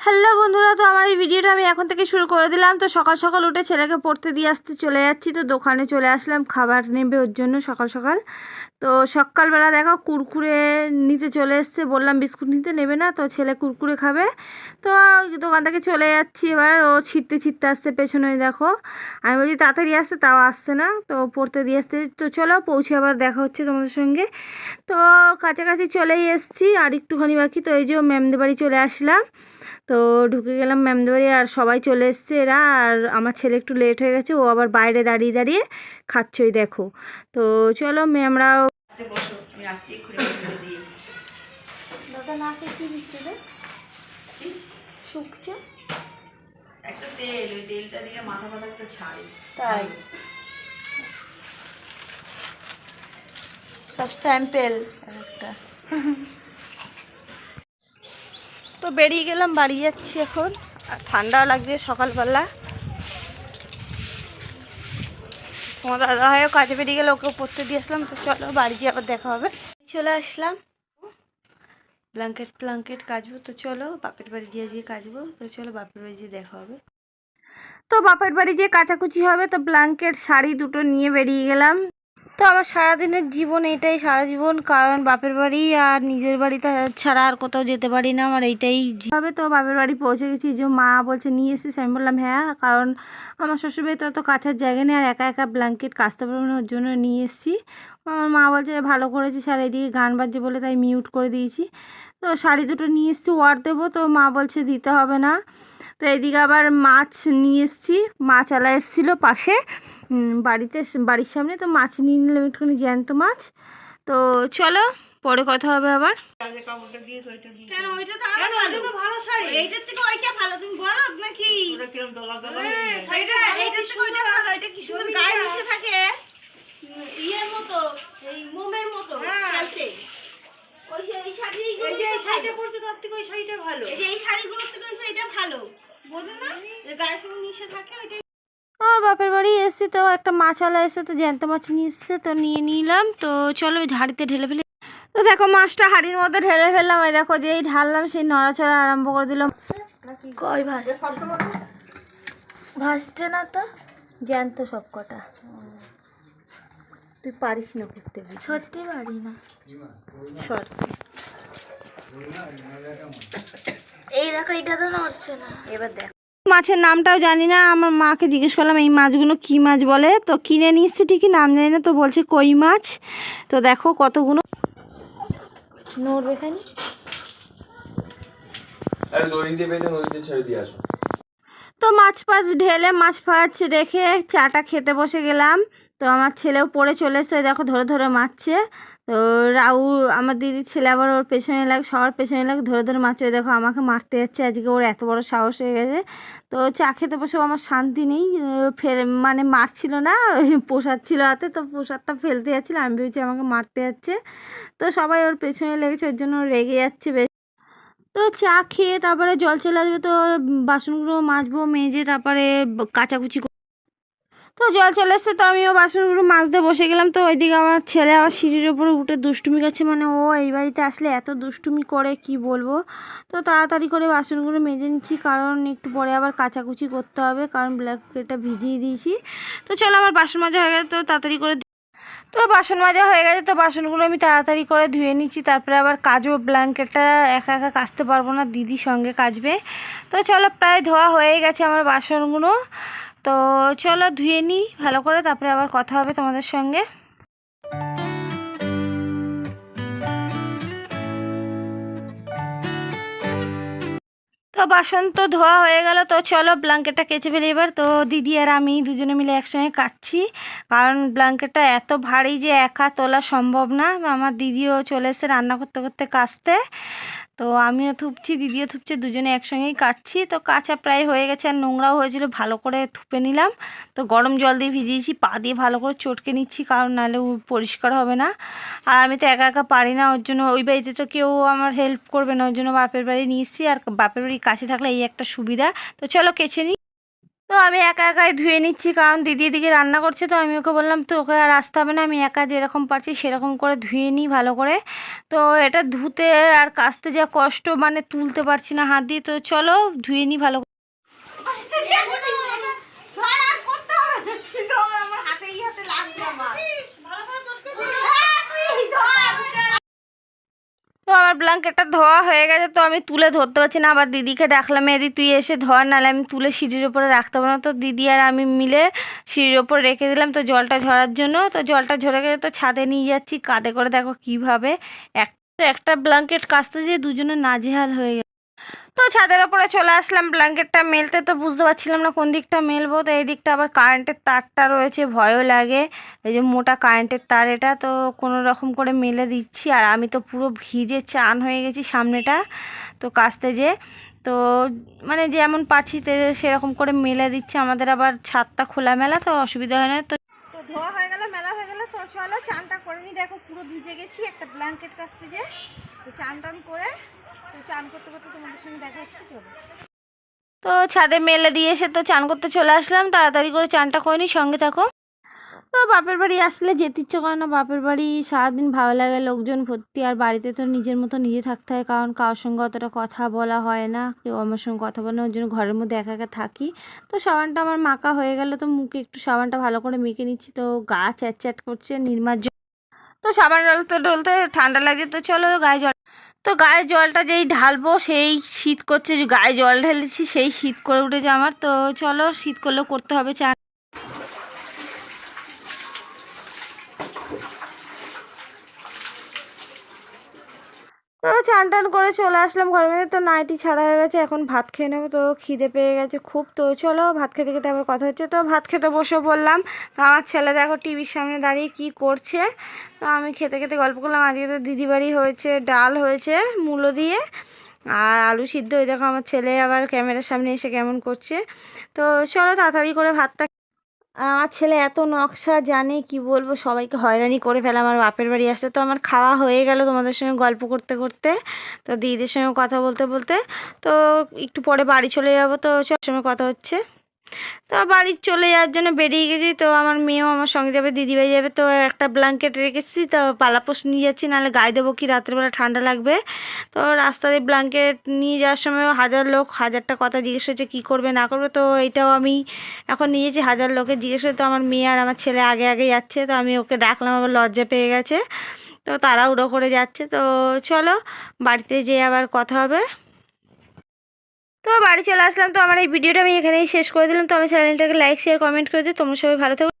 Hello বন্ধুরা, তো আমার এই ভিডিওটা আমি এখন থেকে শুরু করে দিলাম। তো সকাল সকাল উঠে ছেলেকে পড়তে দিয়ে আসতে চলে যাচ্ছি। তো দোকানে চলে আসলাম, খাবার নেবে ওর জন্য সকাল সকাল। তো সকালবেলা দেখো কুরকুরে নিতে চলে এসছে, বললাম বিস্কুট নিতে নেবে না, তো ছেলে কুরকুরে খাবে। তো দোকান থেকে চলে যাচ্ছি এবার, ও ছিটতে ছিটতে আসছে পেছনে দেখো। আমি বলছি, তাড়াতাড়ি আসছে তাও আসছে না, তো পড়তে দিয়ে আসতে। তো চলো পৌঁছে আবার দেখা হচ্ছে তোমাদের সঙ্গে। তো কাছাকাছি চলেই এসছি, আর একটুখানি বাকি। তো এই যে ম্যামদের বাড়ি চলে আসলাম। তো ঢুকে গেলাম ম্যামদের বাড়ি আর সবাই চলে এসছে এরা আর আমার ছেলে একটু লেট হয়ে গেছে ও আবার বাইরে দাঁড়িয়ে দাঁড়িয়ে খাচ্ছই দেখো। তো চলো ম্যামরাও দিয়ে দাদা কি দিচ্ছে রে? শুকছে? একটা তেল ওই তেলটা দিলে মাথা মাথা একটা ছাড়ে তাই। সব স্যাম্পেল একটা। তো বেরিয়ে গেলাম, বাড়ি যাচ্ছি এখন। ঠান্ডাও লাগছে সকালবেলা। তোমার দাদা হয়েও কাজে বেরিয়ে গেলে ওকে পড়তে দিয়ে আসলাম। তো চলো বাড়ি গিয়ে আবার দেখা হবে। চলে আসলাম। ব্ল্যাঙ্কেট ব্ল্যাঙ্কেট কাচবো, তো চলো বাপের বাড়ি গিয়ে গিয়ে কাচবো। তো চলো বাপের বাড়ি গিয়ে দেখা হবে। তো বাপের বাড়ি যে কাচাকুচি হবে, তো ব্ল্যাঙ্কেট, শাড়ি দুটো নিয়ে বেরিয়ে গেলাম। তো আমার সারাদিনের জীবন এটাই, সারা জীবন কারণ বাপের বাড়ি আর নিজের বাড়িতে ছাড়া আর কোথাও যেতে পারি না, আমার এইটাই হবে তো বাপের বাড়ি পৌঁছে গেছি, যে মা বলছে নিয়ে এসেছিস আমি বললাম হ্যাঁ কারণ আমার শ্বশুরবাড়ি তো অত কাছার জায়গা নেই, আর একা একা ব্ল্যাঙ্কেট কাচতে পারব না, ওর জন্য নিয়ে এসেছি। আমার মা বলছে, ভালো করেছিস, আর এদিকে গান বাজছে বলে তাই মিউট করে দিয়েছি। তো শাড়ি দুটো নিয়ে এসেছি, ওয়ার দেবো, তো মা বলছে, দিতে হবে না। তো এদিকে আবার মাছ নিয়ে এসেছি মাছ আলা এসেছিল পাশে। বাড়িতে বাড়ির সামনে তো মাছ নিয়ে নিলাম একটুখানি জ্যান্ত মাছ। তো চলো পরে কথা হবে আবার। কেন ওইটা তো আরও ভালো ভালো শাড়ি। এইটার থেকে ওইটা ভালো তুমি বলো নাকি? হ্যাঁ, শাড়িটা এইটার থেকে ভালো। এটা কি সুন্দর গায়ে মিশে থাকে? ইয়ের মতো এই মোমের মতো খেলতে। ওই এই শাড়ি এই যে এই শাড়িটা পরছো তার থেকে ওই শাড়িটা ভালো। এই যে এই শাড়িগুলোর থেকে ওই শাড়িটা ভালো। বোঝো না? গায়ের সঙ্গে মিশে থাকে ওইটাই আমার বাপের বাড়ি এসেছি তো, একটা মাছওয়ালা এসে তো, জ্যান্ত মাছ নিয়ে তো, নিয়ে নিলাম। তো চলো ওই হাঁড়িতে ঢেলে ফেলে। তো দেখো, মাছটা হাঁড়ির মধ্যে ঢেলে ফেললাম। ওই দেখো, যেই ঢাললাম, সেই নড়াচড়া আরম্ভ করে দিলাম। ভাসছে? ভাসছে না তো? জ্যান্ত সব কটা। তুই পারিস না করতে সত্যি পারি না। সত্যি। এই দেখো এটা তো নড়ছে না। এবার দেখ। মাছের নামটাও জানি না। আমার মাকে জিজ্ঞেস করলাম এই মাছগুলো কী মাছ বলে? তো কিনে নিয়ে এসছে ঠিকই নাম জানি না তো বলছে কই মাছ। তো দেখো কতগুলো। নড়বে খানি। তো মাছ ফাছ ঢেলে মাছ ফাছ রেখে চাটা খেতে বসে গেলাম। তো আমার ছেলেও পড়ে চলে এসছে ওই দেখো ধরে ধরে মারছে। তো রাউ আমার দিদির ছেলে আবার ওর পেছনে লাগে, সবার পেছনে লাগে, ধরে ধরে ওই দেখো, আমাকে মারতে যাচ্ছে। আজকে ওর এত বড় সাহস হয়ে গেছে। তো চা খেতে বসেও আমার শান্তি নেই। ফের মানে মারছিল না প্রসাদ ছিল হাতে। তো প্রসাদটা ফেলতে যাচ্ছিল। আমি ভেবেছি আমাকে মারতে যাচ্ছে। তো সবাই ওর পেছনে লেগেছে, ওর জন্য রেগে যাচ্ছে বেশ। তো চা খেয়ে তারপরে জল চলে আসবে। তো বাসনগুলো মাজবো, মেজে তারপরে কাচাকুচি তো জল চলে এসছে তো আমিও বাসনগুলো মাজতে বসে গেলাম। তো ওইদিকে আমার ছেলে আবার সিঁড়ির ওপরে উঠে দুষ্টুমি করছে মানে ও এই বাড়িতে আসলে এত দুষ্টুমি করে, কি বলব? তো তাড়াতাড়ি করে বাসনগুলো মেজে নিচ্ছি, কারণ একটু পরে আবার কাচাকুচি করতে হবে, কারণ ব্ল্যাঙ্কেটটা ভিজিয়ে দিয়েছি। তো চলো আমার বাসন মাজা হয়ে গেছে, তো তাড়াতাড়ি করে তো বাসন মাজা হয়ে গেছে, তো বাসনগুলো আমি তাড়াতাড়ি করে ধুয়ে নিচ্ছি, তারপরে আবার কাচবো, ব্ল্যাঙ্কেটটা একা একা কাচতে পারব না দিদির সঙ্গে কাচবে। তো চলো প্রায় ধোয়া হয়ে গেছে আমার বাসনগুলো। তো চলো ধুয়ে নিই, ভালো করে, তারপরে আবার কথা হবে তোমাদের সঙ্গে। তো বাসন তো ধোয়া হয়ে গেল, তো চলো ব্ল্যাঙ্কেটটা কেচে ফেলি এবার। তো দিদি আর আমি দুজনে মিলে একসঙ্গে কাচ্ছি কারণ ব্ল্যাঙ্কেটটা এত ভারী যে একা তোলা সম্ভব না। তো আমার দিদিও চলে এসে রান্না করতে করতে কাচতে। তো আমিও থুপছি, দিদিও থুপছে, দুজনে একসঙ্গেই কাচ্ছি তো কাঁচা প্রায় হয়ে গেছে আর নোংরাও হয়েছিল, ভালো করে থুপে নিলাম। তো গরম জল দিয়ে ভিজিয়েছি, পা দিয়ে ভালো করে চটকে নিচ্ছি, কারণ নাহলে পরিষ্কার হবে না। আর আমি তো একা একা পারি না, ওর জন্য ওই বাড়িতে তো কেউ আমার হেল্প করবে না, ওর জন্য বাপের বাড়ি নিয়ে এসেছি। আর বাপের বাড়ি কাছে থাকলে এই একটা সুবিধা। তো চলো কেছে নিই তো আমি একা একাই ধুয়ে নিচ্ছি, কারণ দিদি দিকে রান্না করছে, তো আমি ওকে বললাম, তো ওকে আর আসতে হবে না, আমি একা যেরকম পারছি সেরকম করে ধুয়ে নিই ভালো করে তো এটা ধুতে আর কাস্তে যা কষ্ট মানে তুলতে পারছি না হাত দিয়ে, তো চলো ধুয়ে নিই ভালো করে। তো আমার ব্ল্যাঙ্কেটটা ধোয়া হয়ে গেছে, তো আমি তুলে ধরতে পারছি না। আবার দিদিকে ডাকলাম, এদি, তুই এসে ধর, নাহলে আমি তুলে সিঁড়ির ওপরে রাখতে পারব না। তো দিদি আর আমি মিলে সিঁড়ির ওপর রেখে দিলাম, তো জলটা ঝরার জন্য। তো জলটা ঝরে গেলে তো ছাদে নিয়ে যাচ্ছি, কাঁধে করে দেখো কীভাবে। এক, একটা ব্ল্যাঙ্কেট কাচতে যেয়ে দুজনে নাজেহাল হয়ে গেছে। তো ছাদের ওপরে চলে আসলাম, ব্ল্যাঙ্কেটটা মেলতে। তো বুঝতে পারছিলাম না কোন দিকটা মেলবো। তো এই দিকটা আবার কারেন্টের তারটা রয়েছে, ভয়ও লাগে। এই যে মোটা কারেন্টের তার এটা, তো কোনো রকম করে মেলে দিচ্ছি। আর আমি তো পুরো ভিজে চান হয়ে গেছি সামনেটা, তো কাচতে যে। তো মানে যেমন পারছি তে- সেরকম করে মেলে দিচ্ছি। আমাদের আবার ছাদটা খোলামেলা, তো অসুবিধা হয় না। তো ধোয়া হয়ে গেল, মেলা হয়ে গেল। তো চলো, চানটা করে নি। দেখো পুরো ভিজে গেছি। একটা ব্ল্যাঙ্কেট কাচতে যে। চান টান করে তো? ছাদে মেলে দিয়ে এসে তো চান করতে চলে আসলাম, তাড়াতাড়ি করে চানটা করে নি সঙ্গে থাকো। তো বাপের বাড়ি আসলে যেতে ইচ্ছে করে না, বাপের বাড়ি সারাদিন ভালো লাগে, লোকজন ভর্তি, আর বাড়িতে তো নিজের মতো নিজে থাকতে হয়, কারণ কারোর সঙ্গে অতটা কথা বলা হয় না, কেউ আমার সঙ্গে কথা বলে ওই জন্য ঘরের মধ্যে একা একা থাকি। তো সাবানটা আমার মাখা হয়ে গেল, তো মুখে একটু সাবানটা ভালো করে মেখে নিচ্ছি, তো গা চ্যাট চ্যাট করছে, নির্মার তো সাবান ডলতে ডলতে ঠান্ডা লাগে, তো চলো গায়ে জল তো গায়ে জলটা যেই ঢালবো, সেই শীত করছে, গায়ে জল ঢেলেছি, সেই শীত করে উঠেছে আমার। তো চলো শীত করলেও করতে হবে, চা তো চান টান করে চলে আসলাম ঘরের মধ্যে। তো নাইটি ছাড়া হয়ে গেছে, এখন ভাত খেয়ে নেব। তো খিদে পেয়ে গেছে খুব। তো চলো ভাত খেতে খেতে আবার কথা হচ্ছে। তো ভাত খেতে বসে বললাম তো আমার ছেলে দেখো টিভির সামনে দাঁড়িয়ে কি করছে। তো আমি খেতে খেতে গল্প করলাম। আজকে তো দিদি বাড়ি হয়েছে, ডাল হয়েছে, মূলো দিয়ে আর আলু সিদ্ধ। ওই দেখো আমার ছেলে আবার ক্যামেরার সামনে এসে কেমন করছে। তো চলো তাড়াতাড়ি করে ভাতটা আমার ছেলে এত নকশা জানে, কি বলব? সবাইকে হয়রানি করে ফেলে। আমার বাপের বাড়ি আসলে তো আমার খাওয়া হয়ে গেল তোমাদের সঙ্গে গল্প করতে করতে। তো দিদিদের সঙ্গে কথা বলতে বলতে তো একটু পরে বাড়ি চলে যাব, তো সব সময় কথা হচ্ছে। তো বাড়ি চলে যাওয়ার জন্য বেরিয়ে গেছি। তো আমার মেয়েও আমার সঙ্গে যাবে, দিদিভাই যাবে। তো একটা ব্ল্যাঙ্কেট রেখেছি, তো পালাপোষ নিয়ে যাচ্ছি, নাহলে গায়ে দেবো কি? রাত্রেবেলা ঠান্ডা লাগবে। তো রাস্তায় ব্ল্যাঙ্কেট নিয়ে যাওয়ার সময় হাজার লোক, হাজারটা কথা জিজ্ঞেস হচ্ছে কী করবে, না করবে? তো এটাও আমি এখন নিয়েছি হাজার লোকে জিজ্ঞেস তো আমার মেয়ে আর আমার ছেলে আগে আগে যাচ্ছে। তো আমি ওকে ডাকলাম, আবার লজ্জা পেয়ে গেছে। তো তারা উড়ো করে যাচ্ছে। তো চলো, বাড়িতে যেয়ে আবার কথা হবে। তো বাড়ি চলে আসলাম। তো আমার এই ভিডিওটা আমি এখানেই শেষ করে দিলাম। তো আমার চ্যানেলটাকে লাইক শেয়ার কমেন্ট করে দিই তোমরা সবাই ভালো থেকো।